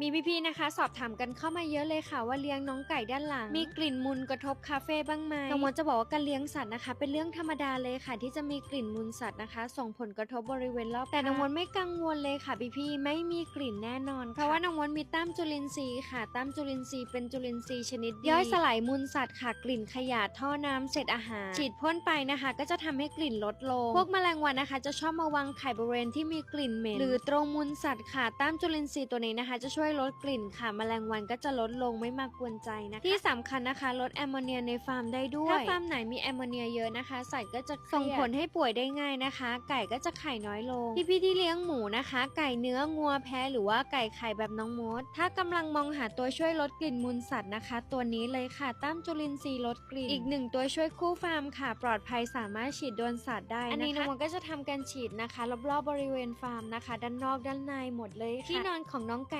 มีพี่ๆนะคะ สอบถามกันเข้ามาเยอะเลยค่ะว่าเลี้ยงน้องไก่ด้านหลัง มีกลิ่นมุนกระทบคาเฟ่บ้างไหมน้องมดจะบอกว่าการเลี้ยงสัตว์นะคะ เป็นเรื่องธรรมดาเลยค่ะ ที่จะมีกลิ่นมุนสัตว์นะคะ ส่งผลกระทบบริเวณรอบแต่น้องมดไม่กังวลเลยค่ะพี่ๆไม่มีกลิ่นแน่นอนค่ะเพราะว่าน้องมดมีแต้มจุลินทรีย์ค่ะแต้มจุลินทรีย์เป็นจุลินทรีย์ชนิดดีย่อยสลายมูลสัตว์ค่ะ กลิ่นขยะท่อน้ำเศษอาหาร ฉีดพ่นไปนะคะ ก็จะทำให้กลิ่นลดลง พวกแมลงวันนะคะ จะชอบมาวางไข่บริเวณที่มีกลิ่นเหม็นหรือตรงมูลสัตว์ค่ะแต้มจุลินทรีย์ตัวนี้นะคะจะช่วยลดกลิ่นค่ะแมลงวันก็จะลดลงไม่มากวนใจนะคะที่สำคัญนะคะ ลดแอมโมเนียในฟาร์มได้ด้วยถ้าฟาร์มไหนมีแอมโมเนียเยอะนะคะสัตว์ก็จะส่งผลให้ป่วยได้ง่ายนะคะ ไก่ก็จะไข่น้อยลงพี่ๆที่เลี้ยงหมูนะคะ ไก่เนื้องัวแพะหรือว่าไก่ไข่แบบน้องมด ถ้ากำลังมองหาตัวช่วยลดกลิ่นมูลสัตว์นะคะ ตัวนี้เลยค่ะตั้มจุลินทรีย์ลดกลิ่นอีกหนึ่งตัวช่วยคู่ฟาร์มค่ะ ปลอดภัยสามารถฉีดโดนสัตว์ได้นะคะอันนี้น้องมดก็จะทำการฉีดนะคะรอบๆบริเวณฟาร์มนะคะ ด้านนอกด้านในหมดเลยค่ะที่นอนของน้องไก่